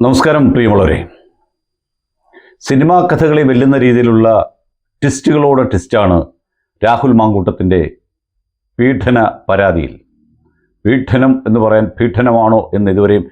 നമസ്കാരം പ്രിയമുള്ളവരെ. സിനിമാ കഥകളെ വെല്ലുന്ന രീതിയിലുള്ള ട്വിസ്റ്റുകളോടെ ട്വിസ്റ്റാണ് രാഹുൽ മാങ്കൂട്ടത്തിന്റെ പീഡന പരാതിയിൽ. പീഡനം എന്ന് പറയാൻ പീഡനമാണോ എന്ന് ഇതുവരെയും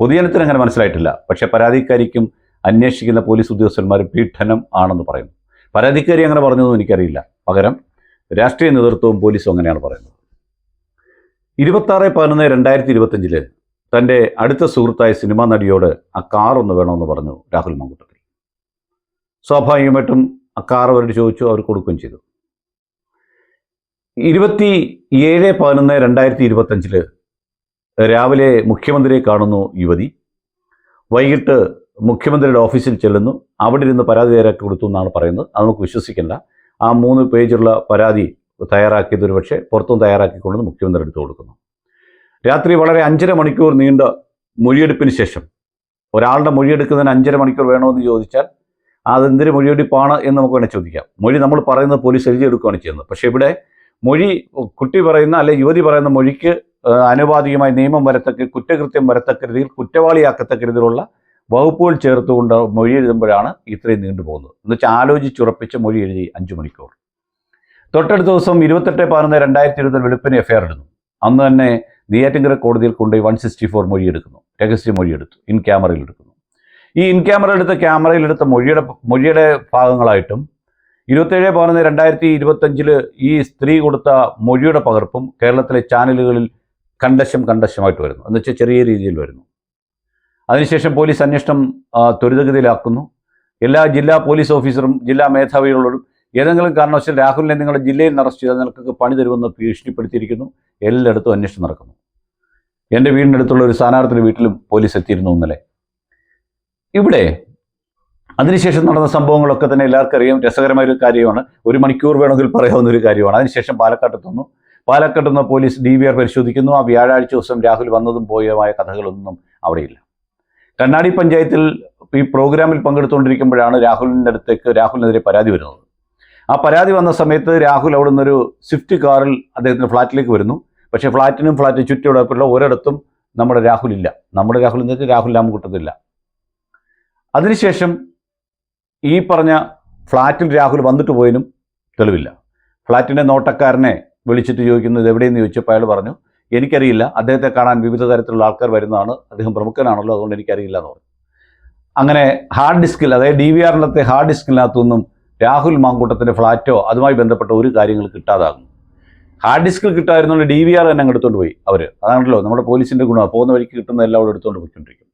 പൊതുജനത്തിന് അങ്ങനെ മനസ്സിലായിട്ടില്ല. പക്ഷേ പരാതിക്കാരിക്കും അന്വേഷിക്കുന്ന പോലീസ് ഉദ്യോഗസ്ഥന്മാർ പീഡനം ആണെന്ന് പറയുന്നു. പരാതിക്കാരി അങ്ങനെ പറഞ്ഞതൊന്നും എനിക്കറിയില്ല. പകരം രാഷ്ട്രീയ നേതൃത്വവും പോലീസും അങ്ങനെയാണ് പറയുന്നത്. ഇരുപത്താറ് പതിനൊന്ന് രണ്ടായിരത്തി ഇരുപത്തഞ്ചിൽ തന്റെ അടുത്ത സുഹൃത്തായ സിനിമാ നടിയോട് ആ കാർ ഒന്ന് വേണമെന്ന് പറഞ്ഞു രാഹുൽ മങ്കുട്ടത്തിൽ. സ്വാഭാവികമായിട്ടും ആ കാർ അവരോട് ചോദിച്ചു അവർ കൊടുക്കുകയും ചെയ്തു. ഇരുപത്തി ഏഴ് പതിനൊന്ന് രണ്ടായിരത്തി ഇരുപത്തഞ്ചിൽ രാവിലെ മുഖ്യമന്ത്രിയെ കാണുന്നു യുവതി. വൈകിട്ട് മുഖ്യമന്ത്രിയുടെ ഓഫീസിൽ ചെല്ലുന്നു. അവിടെ ഇരുന്ന് പരാതി തയ്യാറാക്കി കൊടുത്തു എന്നാണ് പറയുന്നത്. അത് നമുക്ക് വിശ്വസിക്കേണ്ട. ആ മൂന്ന് പേജുള്ള പരാതി തയ്യാറാക്കിയത് ഒരു പക്ഷേ പുറത്തും തയ്യാറാക്കിക്കൊണ്ടുവന്ന് മുഖ്യമന്ത്രി എടുത്തു കൊടുക്കുന്നു. രാത്രി വളരെ അഞ്ചര മണിക്കൂർ നീണ്ട മൊഴിയെടുപ്പിന് ശേഷം ഒരാളുടെ മൊഴിയെടുക്കുന്നതിന് അഞ്ചര മണിക്കൂർ വേണമെന്ന് ചോദിച്ചാൽ അതെന്തൊരു മൊഴിയെടുപ്പാണ് എന്ന് നമുക്ക് വേണേൽ ചോദിക്കാം. മൊഴി നമ്മൾ പറയുന്നത് പോലീസ് എഴുതിയെടുക്കുകയാണ് ചെയ്യുന്നത്. പക്ഷേ ഇവിടെ മൊഴി കുട്ടി പറയുന്ന അല്ലെ യുവതി പറയുന്ന മൊഴിക്ക് അനുപാതികമായി നിയമം വരത്തക്ക കുറ്റകൃത്യം വരത്തക്ക രീതിയിൽ കുറ്റവാളിയാക്കത്തക്ക രീതിയിലുള്ള വകുപ്പുകൾ ചേർത്തുകൊണ്ട് മൊഴി എഴുതുമ്പോഴാണ് ഇത്രയും നീണ്ടുപോകുന്നത് എന്ന് വെച്ചാൽ ആലോചിച്ചുറപ്പിച്ച് മൊഴി എഴുതി അഞ്ച് മണിക്കൂർ. തൊട്ടടുത്ത ദിവസം ഇരുപത്തെട്ട് പതിനൊന്ന് രണ്ടായിരത്തി ഇരുപതിൽ വെളുപ്പിന് എഫ്ഐആർ ഇടുന്നു. അന്ന് തന്നെ നെയ്യാറ്റിങ്കര കോടതിയിൽ കൊണ്ടുപോയി വൺ സിക്സ്റ്റി ഫോർ മൊഴി എടുക്കുന്നു രഹസ്യ മൊഴി എടുത്തു ഇൻ ക്യാമറയിൽ എടുക്കുന്നു ഈ ഇൻ ക്യാമറ എടുത്ത ക്യാമറയിൽ എടുത്ത മൊഴിയുടെ മൊഴിയുടെ ഭാഗങ്ങളായിട്ടും ഇരുപത്തേഴ് പതിനൊന്ന് രണ്ടായിരത്തി ഇരുപത്തഞ്ചിൽ ഈ സ്ത്രീ കൊടുത്ത മൊഴിയുടെ പകർപ്പും കേരളത്തിലെ ചാനലുകളിൽ കണ്ടശം കണ്ടശമായിട്ട് വരുന്നു. എന്ന് വെച്ചാൽ ചെറിയ രീതിയിൽ വരുന്നു. അതിനുശേഷം പോലീസ് അന്വേഷണം ത്വരിതഗതിയിലാക്കുന്നു. എല്ലാ ജില്ലാ പോലീസ് ഓഫീസറും ജില്ലാ മേധാവികളോടും ഏതെങ്കിലും കാരണവശാൽ രാഹുലിനെ നിങ്ങളുടെ ജില്ലയിൽ നിന്ന് അറസ്റ്റ് ചെയ്താൽ നിങ്ങൾക്ക് പണി തരുമെന്ന് ഭീഷണിപ്പെടുത്തിയിരിക്കുന്നു. എല്ലായിടത്തും അന്വേഷണം നടക്കുന്നു. എന്റെ വീടിനടുത്തുള്ള ഒരു സ്ഥാനാർത്ഥിയുടെ വീട്ടിലും പോലീസ് എത്തിയിരുന്നു ഇന്നലെ. ഇവിടെ അതിനുശേഷം നടന്ന സംഭവങ്ങളൊക്കെ തന്നെ എല്ലാവർക്കും അറിയാം. രസകരമായ ഒരു കാര്യമാണ്. ഒരു മണിക്കൂർ വേണമെങ്കിൽ പറയാവുന്ന ഒരു കാര്യമാണ്. അതിനുശേഷം പാലക്കാട്ട് എത്തുന്നു. പാലക്കാട്ട് നിന്ന് പോലീസ് ഡി വി ആർ പരിശോധിക്കുന്നു. ആ വ്യാഴാഴ്ച ദിവസം രാഹുൽ വന്നതും പോയതുമായ കഥകളൊന്നും അവിടെയില്ല. കണ്ണാടി പഞ്ചായത്തിൽ ഈ പ്രോഗ്രാമിൽ പങ്കെടുത്തുകൊണ്ടിരിക്കുമ്പോഴാണ് രാഹുലിന്റെ അടുത്തേക്ക് രാഹുലിനെതിരെ പരാതി വരുന്നത്. ആ പരാതി വന്ന സമയത്ത് രാഹുൽ അവിടെ നിന്നൊരു സ്വിഫ്റ്റ് കാറിൽ അദ്ദേഹത്തിന്റെ ഫ്ലാറ്റിലേക്ക് വരുന്നു. പക്ഷേ ഫ്ലാറ്റിനും ഫ്ലാറ്റ് ചുറ്റുമുള്ള ഒരിടത്തും നമ്മുടെ രാഹുൽ ഇല്ല. നമ്മുടെ രാഹുൽ എന്ന് വെച്ചാൽ രാഹുൽ രാമകൂട്ടത്തില്ല അതിനുശേഷം ഈ പറഞ്ഞ ഫ്ലാറ്റിൽ രാഹുൽ വന്നിട്ട് പോയതിനും തെളിവില്ല. ഫ്ലാറ്റിന്റെ നോട്ടക്കാരനെ വിളിച്ചിട്ട് ചോദിക്കുന്നു ഇത് എവിടെയെന്ന് ചോദിച്ചപ്പോൾ അയാൾ പറഞ്ഞു എനിക്കറിയില്ല. അദ്ദേഹത്തെ കാണാൻ വിവിധ തരത്തിലുള്ള ആൾക്കാർ വരുന്നതാണ്. അദ്ദേഹം പ്രമുഖനാണല്ലോ. അതുകൊണ്ട് എനിക്കറിയില്ല എന്ന് പറഞ്ഞു. അങ്ങനെ ഹാർഡ് ഡിസ്കിൽ അതായത് ഡി വി ആറിനകത്തെ ഹാർഡ് ഡിസ്കിനകത്തൊന്നും രാഹുൽ മാങ്കൂട്ടത്തിന്റെ ഫ്ലാറ്റോ അതുമായി ബന്ധപ്പെട്ട ഒരു കാര്യങ്ങൾ കിട്ടാതാകും ഹാർഡ് ഡിസ്കിൽ കിട്ടായിരുന്നുള്ള ഡി വി ആർ തന്നെ അങ്ങ് എടുത്തുകൊണ്ട് പോയി അവർ അതാണല്ലോ നമ്മുടെ പോലീസിന്റെ ഗുണം പോകുന്ന വഴിക്ക് കിട്ടുന്ന എല്ലാം അവിടെ എടുത്തുകൊണ്ട് പോയിക്കൊണ്ടിരിക്കും.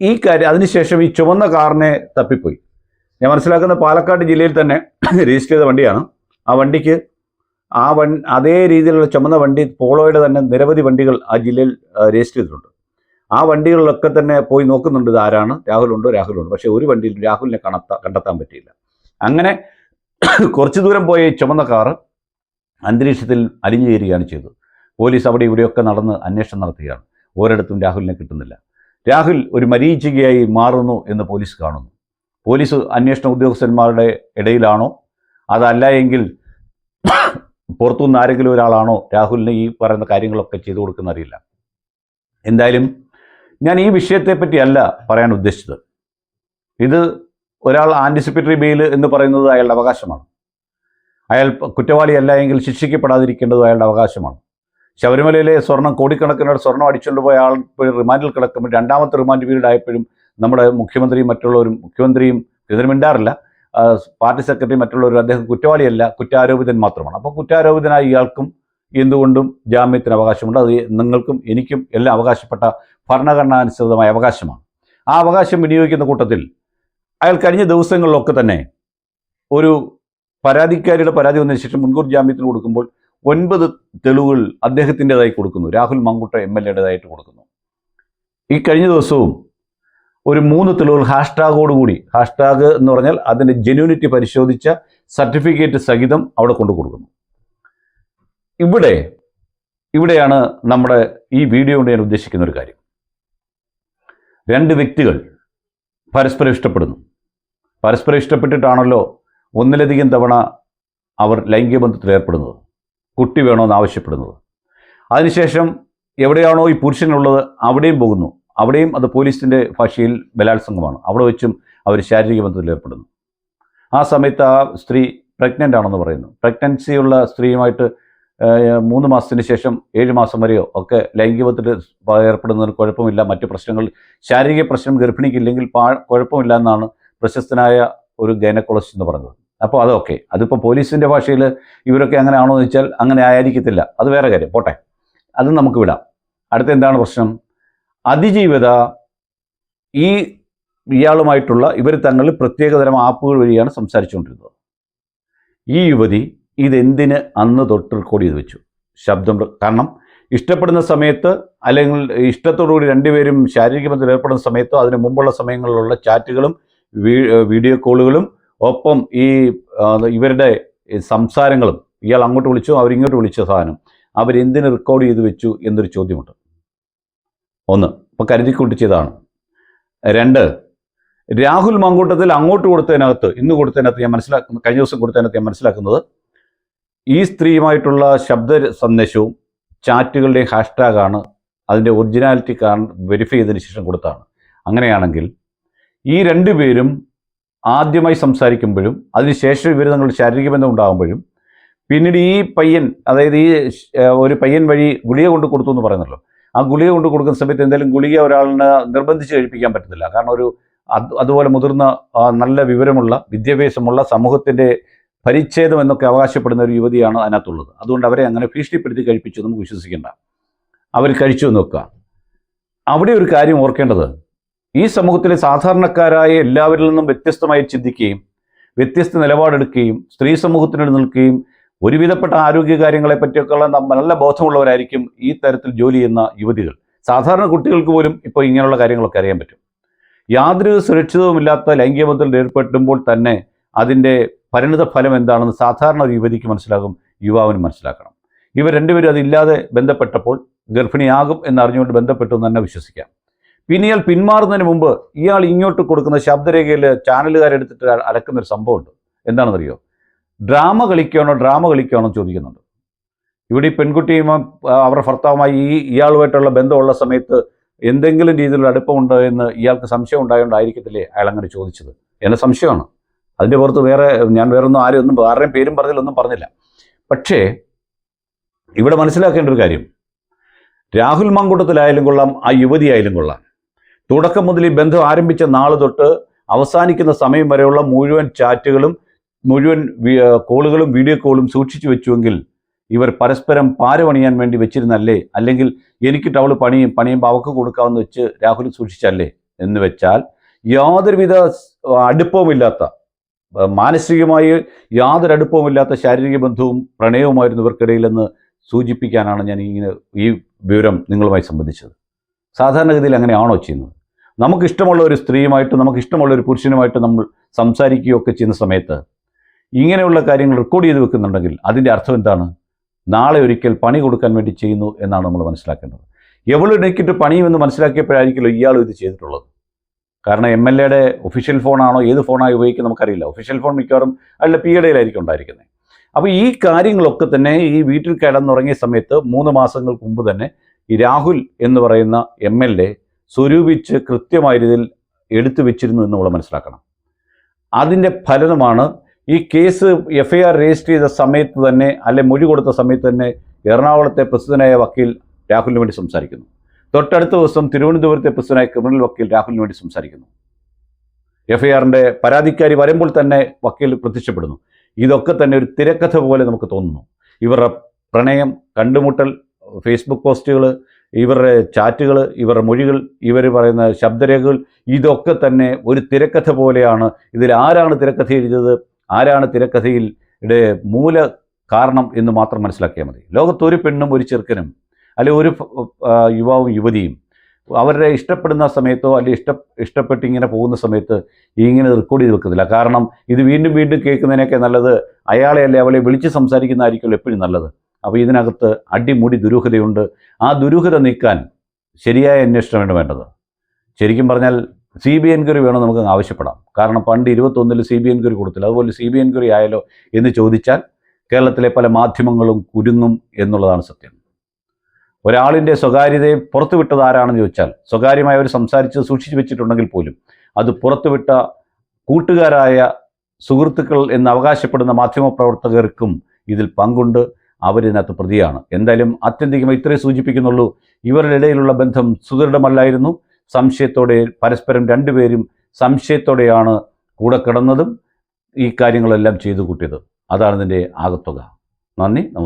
ഈ കാര്യം അതിനുശേഷം ഈ ചുവന്ന കാറിനെ തപ്പിപ്പോയി. ഞാൻ മനസ്സിലാക്കുന്ന പാലക്കാട് ജില്ലയിൽ തന്നെ രജിസ്റ്റർ ചെയ്ത വണ്ടിയാണ്. ആ വണ്ടിക്ക് ആ വൺ അതേ രീതിയിലുള്ള ചുമന്ന വണ്ടി പോളോയുടെ തന്നെ നിരവധി വണ്ടികൾ ആ ജില്ലയിൽ രജിസ്റ്റർ ചെയ്തിട്ടുണ്ട്. ആ വണ്ടികളിലൊക്കെ തന്നെ പോയി നോക്കുന്നുണ്ട് ഇത് ആരാണ്. രാഹുലുണ്ടോ? രാഹുലുണ്ടോ. പക്ഷേ ഒരു വണ്ടിയിൽ രാഹുലിനെ കണ്ടെത്താൻ കണ്ടെത്താൻ പറ്റിയില്ല. അങ്ങനെ കുറച്ചു ദൂരം പോയ ചുമന്ന കാറ് അന്തരീക്ഷത്തിൽ അലിഞ്ഞു ചേരുകയാണ് ചെയ്തത്. പോലീസ് അവിടെ ഇവിടെയൊക്കെ നടന്ന് അന്വേഷണം നടത്തുകയാണ്. ഒരിടത്തും രാഹുലിനെ കിട്ടുന്നില്ല. രാഹുൽ ഒരു മരീചികയായി മാറുന്നു എന്ന് പോലീസ് കാണുന്നു. പോലീസ് അന്വേഷണ ഉദ്യോഗസ്ഥന്മാരുടെ ഇടയിലാണോ? അതല്ല എങ്കിൽ പുറത്തുനിന്ന് ആരെങ്കിലും ഒരാളാണോ രാഹുലിന് ഈ പറയുന്ന കാര്യങ്ങളൊക്കെ ചെയ്തു കൊടുക്കുന്ന അറിയില്ല. എന്തായാലും ഞാൻ ഈ വിഷയത്തെപ്പറ്റിയല്ല പറയാൻ ഉദ്ദേശിച്ചത്. ഇത് ഒരാൾ ആന്റിസിപ്പേറ്ററി ബെയിൽ എന്ന് പറയുന്നത് അയാളുടെ അവകാശമാണ്. അയാൾ കുറ്റവാളിയല്ല എങ്കിൽ ശിക്ഷിക്കപ്പെടാതിരിക്കേണ്ടത് അയാളുടെ അവകാശമാണ്. ശബരിമലയിലെ സ്വർണം കോടിക്കണക്കിന് സ്വർണം അടിച്ചുകൊണ്ട് പോയ ആൾ റിമാൻഡിൽ കിടക്കുമ്പോൾ രണ്ടാമത്തെ റിമാൻഡ് പീരീഡ് ആയപ്പോഴും നമ്മുടെ മുഖ്യമന്ത്രിയും മറ്റുള്ളവരും മുഖ്യമന്ത്രിയും ഇതിന് മിണ്ടാറില്ല. പാർട്ടി സെക്രട്ടറി മറ്റുള്ളവരും അദ്ദേഹം കുറ്റവാളിയല്ല കുറ്റാരോപിതൻ മാത്രമാണ്. അപ്പോൾ കുറ്റാരോപിതനായ ഇയാൾക്കും എന്തുകൊണ്ടും ജാമ്യത്തിന് അവകാശമുണ്ട്. അത് നിങ്ങൾക്കും എനിക്കും എല്ലാം അവകാശപ്പെട്ട ഭരണഘടനാനുസൃതമായ അവകാശമാണ്. ആ അവകാശം വിനിയോഗിക്കുന്ന കൂട്ടത്തിൽ അയാൾ കഴിഞ്ഞ ദിവസങ്ങളിലൊക്കെ തന്നെ ഒരു പരാതിക്കാരിയുടെ പരാതി വന്നതിന് ശേഷം മുൻകൂർ ജാമ്യത്തിന് കൊടുക്കുമ്പോൾ ഒൻപത് തെളിവുകൾ അദ്ദേഹത്തിന്റെതായി കൊടുക്കുന്നു. രാഹുൽ മങ്കുട്ട എം എൽ എയുടേതായിട്ട് കൊടുക്കുന്നു. ഈ കഴിഞ്ഞ ദിവസവും ഒരു മൂന്ന് തെളിവുകൾ ഹാഷ്ടാഗോടുകൂടി ഹാഷ്ടാഗ് എന്ന് പറഞ്ഞാൽ അതിന്റെ ജെന്യൂനിറ്റി പരിശോധിച്ച സർട്ടിഫിക്കറ്റ് സഹിതം അവിടെ കൊണ്ടു കൊടുക്കുന്നു. ഇവിടെ ഇവിടെയാണ് നമ്മുടെ ഈ വീഡിയോ കൊണ്ട് ഞാൻ ഉദ്ദേശിക്കുന്ന ഒരു കാര്യം. രണ്ട് വ്യക്തികൾ പരസ്പരം ഇഷ്ടപ്പെടുന്നു. പരസ്പരം ഇഷ്ടപ്പെട്ടിട്ടാണല്ലോ ഒന്നിലധികം തവണ അവർ ലൈംഗിക ബന്ധത്തിൽ ഏർപ്പെടുന്നത്. കുട്ടി വേണമെന്ന് ആവശ്യപ്പെടുന്നത്. അതിനുശേഷം എവിടെയാണോ ഈ പുരുഷനുള്ളത് അവിടെയും പോകുന്നു. അവിടെയും അത് പോലീസിന്റെ ഭാഷയിൽ ബലാത്സംഗമാണ്. അവിടെ വെച്ചും അവർ ശാരീരിക ബന്ധത്തിൽ ഏർപ്പെടുന്നു. ആ സമയത്ത് ആ സ്ത്രീ പ്രഗ്നന്റ് ആണെന്ന് പറയുന്നു. പ്രഗ്നൻസിയുള്ള സ്ത്രീയുമായിട്ട് മൂന്ന് മാസത്തിന് ശേഷം ഏഴ് മാസം വരെയോ ഒക്കെ ലൈംഗികത്തിൽ ഏർപ്പെടുന്നതിന് കുഴപ്പമില്ല. മറ്റു പ്രശ്നങ്ങൾ ശാരീരിക പ്രശ്നം ഗർഭിണിക്കില്ലെങ്കിൽ പാ കുഴപ്പമില്ല എന്നാണ് പ്രശസ്തനായ ഒരു ഗൈനക്കോളജിസ്റ്റ് എന്ന് പറഞ്ഞത്. അപ്പോൾ അതൊക്കെ അതിപ്പോൾ പോലീസിന്റെ ഭാഷയിൽ ഇവരൊക്കെ അങ്ങനെ ആണോ എന്ന് വെച്ചാൽ അങ്ങനെ ആയിരിക്കത്തില്ല. അത് വേറെ കാര്യം. പോട്ടെ. അത് നമുക്ക് വിടാം. അടുത്ത എന്താണ് പ്രശ്നം? അതിജീവിത ഈ ഇയാളുമായിട്ടുള്ള ഇവർ തങ്ങളിൽ പ്രത്യേകതരം ആപ്പുകൾ വഴിയാണ് സംസാരിച്ചുകൊണ്ടിരുന്നത്. ഈ യുവതി ഇതെന്തിന് അന്ന് തൊട്ട് റെക്കോർഡ് ചെയ്ത് വെച്ചു? ശബ്ദം കാരണം ഇഷ്ടപ്പെടുന്ന സമയത്ത് അല്ലെങ്കിൽ ഇഷ്ടത്തോടുകൂടി രണ്ടുപേരും ശാരീരിക ബന്ധത്തിൽ ഏർപ്പെടുന്ന സമയത്തോ അതിന് മുമ്പുള്ള സമയങ്ങളിലുള്ള ചാറ്റുകളും വീഡിയോ കോളുകളും ഒപ്പം ഈ ഇവരുടെ സംസാരങ്ങളും ഇയാൾ അങ്ങോട്ട് വിളിച്ചു അവരിങ്ങോട്ട് വിളിച്ച സാധനം അവരെന്തിന് റെക്കോർഡ് ചെയ്ത് വെച്ചു എന്നൊരു ചോദ്യമുണ്ട്. ഒന്ന് ഇപ്പോൾ കരുതിക്കൂട്ടി ചെയ്തതാണ്. രണ്ട് രാഹുൽ മങ്കൂട്ടത്തിൽ അങ്ങോട്ട് കൊടുത്തതിനകത്ത് ഇന്ന് കൊടുത്തതിനകത്ത് ഞാൻ മനസ്സിലാക്കുന്ന കഴിഞ്ഞ ദിവസം കൊടുത്തതിനകത്ത് ഞാൻ മനസ്സിലാക്കുന്നത് ഈ സ്ത്രീയുമായിട്ടുള്ള ശബ്ദ സന്ദേശവും ചാറ്റുകളുടെയും ഹാഷ്ടാഗാണ് അതിന്റെ ഒറിജിനാലിറ്റി കാരണം വെരിഫൈ ചെയ്തതിന് ശേഷം കൊടുത്താണ്. അങ്ങനെയാണെങ്കിൽ ഈ രണ്ടു പേരും ആദ്യമായി സംസാരിക്കുമ്പോഴും അതിനുശേഷം ഇവർ തങ്ങളുടെ ശാരീരിക ബന്ധം ഉണ്ടാകുമ്പോഴും പിന്നീട് ഈ പയ്യൻ അതായത് ഈ ഒരു പയ്യൻ വഴി ഗുളിക കൊണ്ട് കൊടുത്തു എന്ന് പറയുന്നല്ലോ. ആ ഗുളിക കൊണ്ട് കൊടുക്കുന്ന സമയത്ത് എന്തായാലും ഗുളിക ഒരാളിനെ നിർബന്ധിച്ച് കഴിപ്പിക്കാൻ പറ്റത്തില്ല. കാരണം ഒരു അത് അതുപോലെ മുതിർന്ന നല്ല വിവരമുള്ള വിദ്യാഭ്യാസമുള്ള സമൂഹത്തിന്റെ പരിച്ഛേദം എന്നൊക്കെ അവകാശപ്പെടുന്ന ഒരു യുവതിയാണ് അതിനകത്തുള്ളത്. അതുകൊണ്ട് അവരെ അങ്ങനെ ഭീഷണിപ്പെടുത്തി കഴിപ്പിച്ചു നമുക്ക് വിശ്വസിക്കേണ്ട. അവർ കഴിച്ചു നോക്കുക അവിടെ ഒരു കാര്യം ഓർക്കേണ്ടത്. ഈ സമൂഹത്തിലെ സാധാരണക്കാരായ എല്ലാവരിൽ നിന്നും വ്യത്യസ്തമായി ചിന്തിക്കുകയും വ്യത്യസ്ത നിലപാടെടുക്കുകയും സ്ത്രീ സമൂഹത്തിനോട് നിൽക്കുകയും ഒരുവിധപ്പെട്ട ആരോഗ്യ കാര്യങ്ങളെ പറ്റിയൊക്കെയുള്ള നല്ല ബോധമുള്ളവരായിരിക്കും ഈ തരത്തിൽ ജോലി ചെയ്യുന്ന യുവതികൾ. സാധാരണ കുട്ടികൾക്ക് പോലും ഇപ്പോൾ ഇങ്ങനെയുള്ള കാര്യങ്ങളൊക്കെ അറിയാൻ പറ്റും. യാതൊരു സുരക്ഷിതവുമില്ലാത്ത ലൈംഗിക ബന്ധത്തിൽ ഏർപ്പെടുമ്പോൾ തന്നെ അതിന്റെ പരിണിത ഫലം എന്താണെന്ന് സാധാരണ ഒരു യുവതിക്ക് മനസ്സിലാകും യുവാവിന് മനസ്സിലാക്കണം. ഇവർ രണ്ടുപേരും അതില്ലാതെ ബന്ധപ്പെട്ടപ്പോൾ ഗർഭിണിയാകും എന്നറിഞ്ഞുകൊണ്ട് ബന്ധപ്പെട്ടു എന്ന് തന്നെ വിശ്വസിക്കാം. പിന്നെ ഇയാൾ പിന്മാറുന്നതിന് മുമ്പ് ഇയാൾ ഇങ്ങോട്ട് കൊടുക്കുന്ന ശബ്ദരേഖയിൽ ചാനലുകാരെടുത്തിട്ട് അടക്കുന്ന ഒരു സംഭവമുണ്ട്. എന്താണെന്നറിയോ? ഡ്രാമ കളിക്കുകയാണോ ഡ്രാമ കളിക്കുകയാണോ ചോദിക്കുന്നുണ്ട്. ഇവിടെ ഈ പെൺകുട്ടിയും അവരുടെ ഭർത്താവുമായി ഈ ഇയാളുമായിട്ടുള്ള ബന്ധമുള്ള സമയത്ത് എന്തെങ്കിലും രീതിയിലുള്ള അടുപ്പമുണ്ടോ എന്ന് ഇയാൾക്ക് സംശയം ഉണ്ടായതുകൊണ്ടായിരിക്കത്തില്ലേ അയാൾ അങ്ങനെ ചോദിച്ചത്? എന്നെ സംശയമാണ്. അതിന്റെ പുറത്ത് വേറെ ഞാൻ വേറെ ഒന്നും ആരും ഒന്നും ആരുടെയും പേരും പറഞ്ഞില്ല ഒന്നും പറഞ്ഞില്ല. പക്ഷേ ഇവിടെ മനസ്സിലാക്കേണ്ട ഒരു കാര്യം. രാഹുൽ മങ്കൂട്ടത്തിലായാലും കൊള്ളാം ആ യുവതിയായാലും കൊള്ളാം. തുടക്കം മുതൽ ഈ ബന്ധം ആരംഭിച്ച നാൾ തൊട്ട് അവസാനിക്കുന്ന സമയം വരെയുള്ള മുഴുവൻ ചാറ്റുകളും മുഴുവൻ കോളുകളും വീഡിയോ കോളും സൂക്ഷിച്ചു വെച്ചുവെങ്കിൽ ഇവർ പരസ്പരം പാരപണിയാൻ വേണ്ടി വെച്ചിരുന്നല്ലേ? അല്ലെങ്കിൽ എനിക്കിട്ട് അവൾ പണിയും പണിയുമ്പോൾ അവൾക്ക് കൊടുക്കാമെന്ന് വെച്ച് രാഹുൽ സൂക്ഷിച്ചല്ലേ? എന്ന് വെച്ചാൽ യാതൊരുവിധ അടുപ്പവുമില്ലാത്ത മാനസികമായി യാതൊരു അടുപ്പവുമില്ലാത്ത ശാരീരിക ബന്ധവും പ്രണയവുമായിരുന്നു ഇവർക്കിടയിലെന്ന് സൂചിപ്പിക്കാനാണ് ഞാൻ ഇങ്ങനെ ഈ വിവരം നിങ്ങളുമായി സംബന്ധിച്ചത്. സാധാരണഗതിയിൽ അങ്ങനെയാണോ ചെയ്യുന്നത്? നമുക്കിഷ്ടമുള്ള ഒരു സ്ത്രീയുമായിട്ട് നമുക്കിഷ്ടമുള്ള ഒരു പുരുഷനുമായിട്ട് നമ്മൾ സംസാരിക്കുകയൊക്കെ ചെയ്യുന്ന സമയത്ത് ഇങ്ങനെയുള്ള കാര്യങ്ങൾ റെക്കോർഡ് ചെയ്ത് വെക്കുന്നുണ്ടെങ്കിൽ അതിന്റെ അർത്ഥം എന്താണ്? നാളെ ഒരിക്കൽ പണി കൊടുക്കാൻ വേണ്ടി ചെയ്യുന്നു എന്നാണ് നമ്മൾ മനസ്സിലാക്കേണ്ടത്. എവളെടുക്കിട്ട് പണിയുമെന്ന് മനസ്സിലാക്കിയപ്പോഴായിരിക്കുമല്ലോ ഇയാളും ഇത് ചെയ്തിട്ടുള്ളത്. കാരണം എം എൽ എയുടെ ഒഫീഷ്യൽ ഫോണാണോ ഏത് ഫോണായി ഉപയോഗിക്കുന്നത് നമുക്കറിയില്ല. ഒഫീഷ്യൽ ഫോൺ മിക്കവാറും അല്ല പി എടയിലായിരിക്കും ഉണ്ടായിരിക്കുന്നത്. അപ്പോൾ ഈ കാര്യങ്ങളൊക്കെ തന്നെ ഈ വീട്ടിൽ കിടന്നുറങ്ങിയ സമയത്ത് മൂന്ന് മാസങ്ങൾക്ക് മുമ്പ് തന്നെ ഈ രാഹുൽ എന്ന് പറയുന്ന എം എൽ എ സ്വരൂപിച്ച് കൃത്യമായ രീതിയിൽ എടുത്തു വെച്ചിരുന്നു എന്ന് നമ്മൾ മനസ്സിലാക്കണം. അതിന്റെ ഫലമാണ് ഈ case F I R register ചെയ്ത സമയത്ത് തന്നെ അല്ലെ മൊഴി കൊടുത്ത സമയത്ത് തന്നെ എറണാകുളത്തെ പ്രസിദ്ധനായ വക്കീൽ രാഹുലിന് വേണ്ടി സംസാരിക്കുന്നു. തൊട്ടടുത്ത ദിവസം തിരുവനന്തപുരത്തെ പ്രസിഡന്റായ ക്രിമിനൽ വക്കീൽ രാഹുലിന് വേണ്ടി സംസാരിക്കുന്നു. എഫ് ഐ ആറിന്റെ പരാതിക്കാരി വരുമ്പോൾ തന്നെ വക്കീൽ പ്രത്യക്ഷപ്പെടുന്നു. ഇതൊക്കെ തന്നെ ഒരു തിരക്കഥ പോലെ നമുക്ക് തോന്നുന്നു. ഇവരുടെ പ്രണയം കണ്ടുമുട്ടൽ ഫേസ്ബുക്ക് പോസ്റ്റുകൾ ഇവരുടെ ചാറ്റുകൾ ഇവരുടെ മൊഴികൾ ഇവർ പറയുന്ന ശബ്ദരേഖകൾ ഇതൊക്കെ തന്നെ ഒരു തിരക്കഥ പോലെയാണ്. ഇതിൽ ആരാണ് തിരക്കഥ എഴുതിയത്? ആരാണ് തിരക്കഥയിൽ മൂല കാരണം എന്ന് മാത്രം മനസ്സിലാക്കിയാൽ മതി. ലോകത്തൊരു പെണ്ണും ഒരു ചെറുക്കനും അല്ലെ ഒരു യുവാവും യുവതിയും അവരുടെ ഇഷ്ടപ്പെടുന്ന സമയത്തോ അല്ലെങ്കിൽ ഇഷ്ട ഇഷ്ടപ്പെട്ട് ഇങ്ങനെ പോകുന്ന സമയത്ത് ഇങ്ങനെ റെക്കോർഡ് ചെയ്ത് വെക്കുന്നില്ല. കാരണം ഇത് വീണ്ടും വീണ്ടും കേൾക്കുന്നതിനൊക്കെ നല്ലത് അയാളെ അല്ലെ അവളെ വിളിച്ച് സംസാരിക്കുന്നതായിരിക്കുമല്ലോ എപ്പോഴും നല്ലത്. അപ്പോൾ ഇതിനകത്ത് അടിമുടി ദുരൂഹതയുണ്ട്. ആ ദുരൂഹത നീക്കാൻ ശരിയായ അന്വേഷണമാണ് വേണ്ടത്. ശരിക്കും പറഞ്ഞാൽ സി ബി എൻക്വയറി വേണം നമുക്ക് ആവശ്യപ്പെടാം. കാരണം പണ്ട് ഇരുപത്തൊന്നിൽ സി ബി എൻക്വയറി കൊടുത്തില്ല. അതുപോലെ സി ബി എൻക്വയറി ആയാലോ എന്ന് ചോദിച്ചാൽ കേരളത്തിലെ പല മാധ്യമങ്ങളും കുരുങ്ങും എന്നുള്ളതാണ് സത്യം. ഒരാളിന്റെ സ്വകാര്യതയെ പുറത്തുവിട്ടത് ആരാണെന്ന് ചോദിച്ചാൽ സ്വകാര്യമായി അവർ സംസാരിച്ച് സൂക്ഷിച്ചു വെച്ചിട്ടുണ്ടെങ്കിൽ പോലും അത് പുറത്തുവിട്ട കൂട്ടുകാരായ സുഹൃത്തുക്കൾ എന്ന് അവകാശപ്പെടുന്ന മാധ്യമപ്രവർത്തകർക്കും ഇതിൽ പങ്കുണ്ട്. അവരിതിനകത്ത് പ്രതിയാണ്. എന്തായാലും ആത്യന്തികമായി ഇത്രയും സൂചിപ്പിക്കുന്നുള്ളൂ. ഇവരുടെ ഇടയിലുള്ള ബന്ധം സുദൃഢമല്ലായിരുന്നു. സംശയത്തോടെ പരസ്പരം രണ്ടുപേരും സംശയത്തോടെയാണ് കൂടെ കിടന്നതും ഈ കാര്യങ്ങളെല്ലാം ചെയ്തു കൂട്ടിയത്. അതാണ് ഇതിന്റെ ആകത്തുക. നന്ദി നമസ്കാരം.